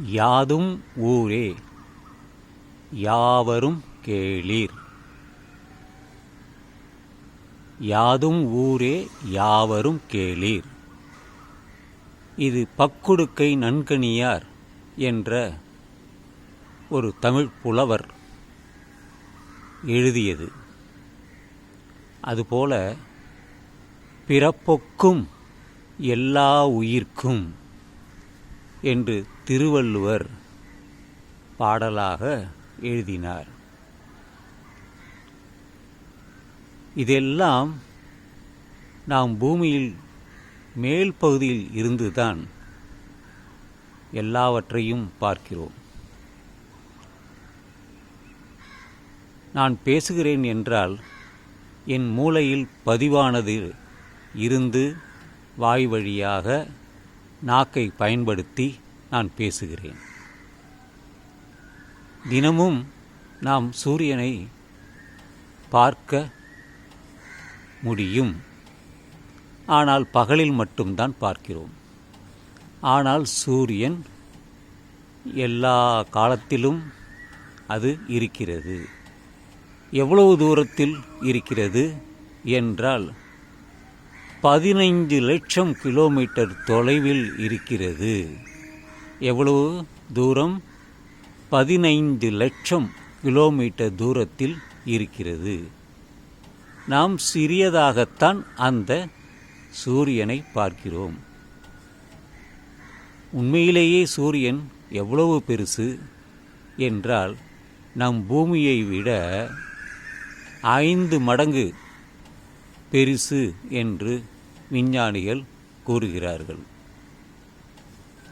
யாதும் ஊரே யாவரும் கேளீர். யாதும் ஊரே யாவரும் கேளீர். இது பக்குடுக்கை நன்கணியார் என்ற ஒரு தமிழ் புலவர் எழுதியது. அதுபோல பிறப்பொக்கும் எல்லா உயிர்க்கும் என்று திருவள்ளுவர் பாடலாக எழுதினார். இதெல்லாம் நாம் பூமியில் மேல் பகுதியில் இருந்துதான் எல்லாவற்றையும் பார்க்கிறோம். நான் பேசுகிறேன் என்றால் என் மூளையில் பதிவானது இருந்து வாய் வழியாக நாக்கை பயன்படுத்தி நான் பேசுகிறேன். தினமும் நாம் சூரியனை பார்க்க முடியும். ஆனால் பகலில் மட்டும்தான் பார்க்கிறோம். ஆனால் சூரியன் எல்லா காலத்திலும் அது இருக்கிறது. எவ்வளவு தூரத்தில் இருக்கிறது என்றால் பதினைந்து லட்சம் கிலோமீட்டர் தொலைவில் இருக்கிறது. எவ்வளவு தூரம்? பதினைந்து லட்சம் கிலோமீட்டர் தூரத்தில் இருக்கிறது. நாம் சிறியதாகத்தான் அந்த சூரியனை பார்க்கிறோம். உண்மையிலேயே சூரியன் எவ்வளவு பெருசு? என்றால் நம் பூமியை விட ஐந்து மடங்கு பெருசு என்று விஞ்ஞானிகள் கூறுகிறார்கள்.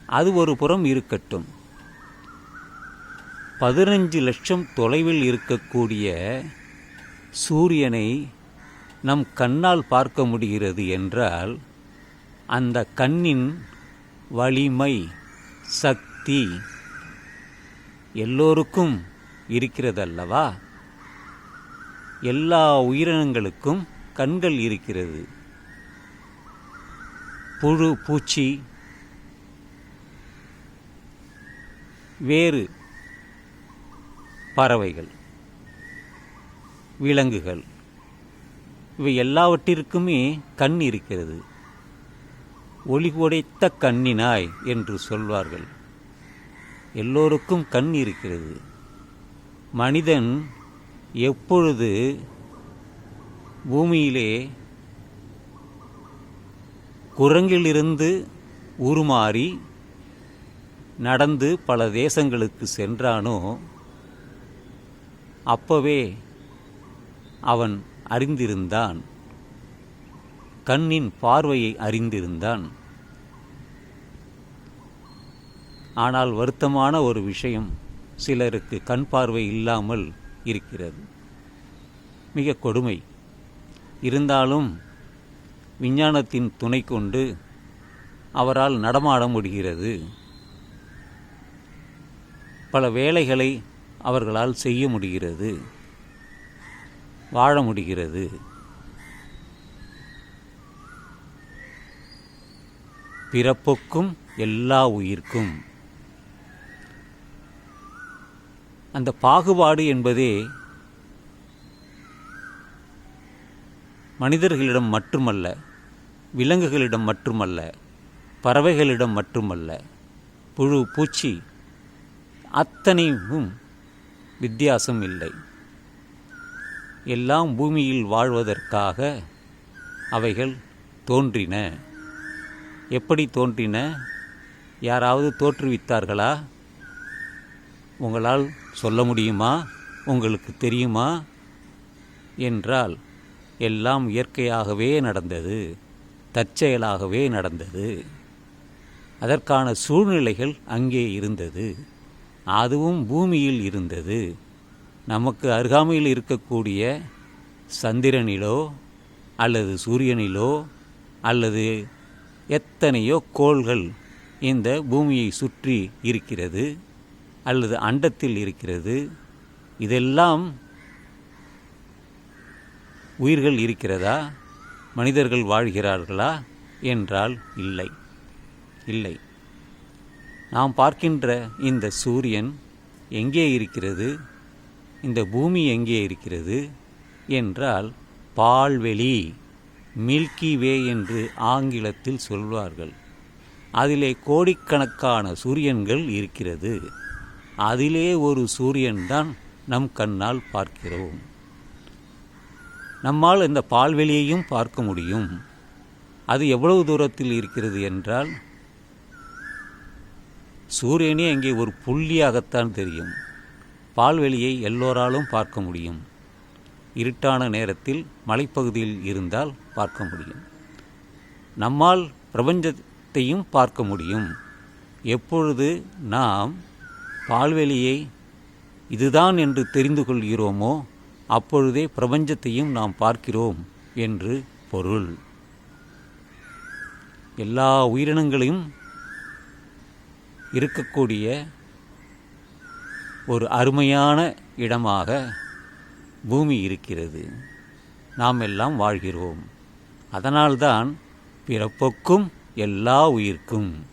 அது ஒரு புறம் இருக்கட்டும். பதினஞ்சு லட்சம் தொலைவில் இருக்கக்கூடிய சூரியனை நம் கண்ணால் பார்க்க முடிகிறது என்றால் அந்த கண்ணின் வலிமை சக்தி எல்லோருக்கும் இருக்கிறதல்லவா? எல்லா உயிரினங்களுக்கும் கண்கள் இருக்கிறது. புழு பூச்சி வேறு பறவைகள் விலங்குகள் இவை எல்லாவற்றிற்குமே கண் இருக்கிறது. ஒளி உடைத்த கண்ணினாய் என்று சொல்வார்கள். எல்லோருக்கும் கண் இருக்கிறது. மனிதன் எப்பொழுது பூமியிலே குரங்கிலிருந்து உருமாறி நடந்து பல தேசங்களுக்கு சென்றானோ அப்பவே அவன் அறிந்திருந்தான். கண்ணின் பார்வையை அறிந்திருந்தான். ஆனால் வருத்தமான ஒரு விஷயம் சிலருக்கு கண் பார்வை இல்லாமல் இருக்கிறது. மிக கொடுமை. இருந்தாலும் விஞ்ஞானத்தின் துணை கொண்டு அவரால் நடமாட முடிகிறது. பல வேலைகளை அவர்களால் செய்ய முடிகிறது வாழ முடிகிறது. பிறப்புக்கும் எல்லா உயிர்க்கும். அந்த பாகுபாடு என்பதே மனிதர்களிடம் மட்டுமல்ல விலங்குகளிடம் மட்டுமல்ல பறவைகளிடம் மட்டுமல்ல புழு பூச்சி அத்தனையும் வித்தியாசம் இல்லை. எல்லாம் பூமியில் வாழ்வதற்காக அவைகள் தோன்றின. எப்படி தோன்றின? யாராவது தோற்றுவித்தார்களா? உங்களால் சொல்ல முடியுமா? உங்களுக்கு தெரியுமா? என்றால் எல்லாம் இயற்கையாகவே நடந்தது தற்செயலாகவே நடந்தது. அதற்கான சூழ்நிலைகள் அங்கே இருந்தது. அதுவும் பூமியில் இருந்தது. நமக்கு அருகாமையில் இருக்கக்கூடிய சந்திரனிலோ அல்லது சூரியனிலோ அல்லது எத்தனையோ கோள்கள் இந்த பூமியை சுற்றி இருக்கிறது அல்லது அண்டத்தில் இருக்கிறது. இதெல்லாம் உயிர்கள் இருக்கிறதா? மனிதர்கள் வாழ்கிறார்களா? என்றால் இல்லை. இல்லை. நாம் பார்க்கின்ற இந்த சூரியன் எங்கே இருக்கிறது? இந்த பூமி எங்கே இருக்கிறது? என்றால் பால்வெளி மில்கி வே என்று ஆங்கிலத்தில் சொல்வார்கள். அதிலே கோடிக்கணக்கான சூரியன்கள் இருக்கிறது. அதிலே ஒரு சூரியன்தான் நம் கண்ணால் பார்க்கிறோம். நம்மால் இந்த பால்வெளியையும் பார்க்க முடியும். அது எவ்வளவு தூரத்தில் இருக்கிறது என்றால் சூரியனே அங்கே ஒரு புள்ளியாகத்தான் தெரியும். பால்வெளியை எல்லோராலும் பார்க்க முடியும். இருட்டான நேரத்தில் மலைப்பகுதியில் இருந்தால் பார்க்க முடியும். நம்மால் பிரபஞ்சத்தையும் பார்க்க முடியும். எப்பொழுது நாம் பால்வெளியை இதுதான் என்று தெரிந்து கொள்கிறோமோ அப்பொழுதே பிரபஞ்சத்தையும் நாம் பார்க்கிறோம் என்று பொருள். எல்லா உயிரினங்களையும் இருக்கக்கூடிய ஒரு அருமையான இடமாக பூமி இருக்கிறது. நாம் எல்லாம் வாழ்கிறோம். அதனால்தான் பிறப்புக்கும் எல்லா உயிர்க்கும்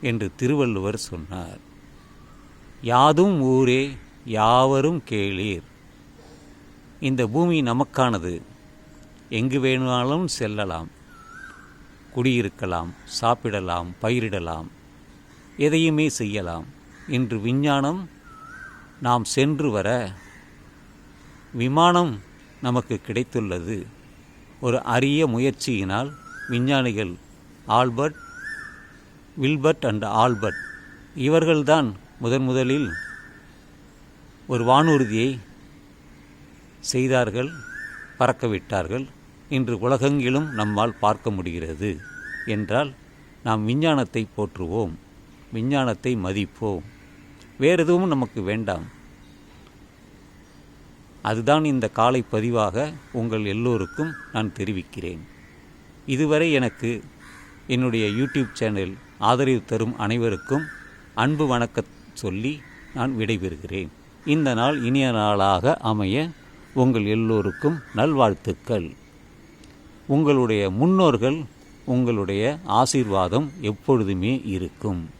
என்று திருவள்ளுவர் சொன்னார். யாதும் ஊரே யாவரும் கேளீர். இந்த பூமி நமக்கானது. எங்கு வேணுமானாலும் செல்லலாம். குடியிருக்கலாம் சாப்பிடலாம் பயிரிடலாம். எதையுமே செய்யலாம். இன்று விஞ்ஞானம் நாம் சென்று வர விமானம் நமக்கு கிடைத்துள்ளது. ஒரு அரிய முயற்சியினால் விஞ்ஞானிகள் ஆல்பர்ட் வில்பர்ட் அண்ட் ஆல்பர்ட் இவர்கள்தான் முதன் முதலில் ஒரு வானூர்தியை செய்தார்கள் பறக்கவிட்டார்கள். இன்று உலகெங்கிலும் நம்மால் பார்க்க முடிகிறது என்றால் நாம் விஞ்ஞானத்தை போற்றுவோம். விஞ்ஞானத்தை மதிப்போம். வேறு எதுவும் நமக்கு வேண்டாம். அதுதான் இந்த காலை பதிவாக உங்கள் எல்லோருக்கும் நான் தெரிவிக்கிறேன். இதுவரை எனக்கு என்னுடைய யூடியூப் சேனல் ஆதரவு தரும் அனைவருக்கும் அன்பு வணக்க சொல்லி நான் விடைபெறுகிறேன். இந்த நாள் இனிய நாளாக அமைய உங்கள் எல்லோருக்கும் நல்வாழ்த்துக்கள். உங்களுடைய முன்னோர்கள் உங்களுடைய ஆசீர்வாதம் எப்பொழுதுமே இருக்கும்.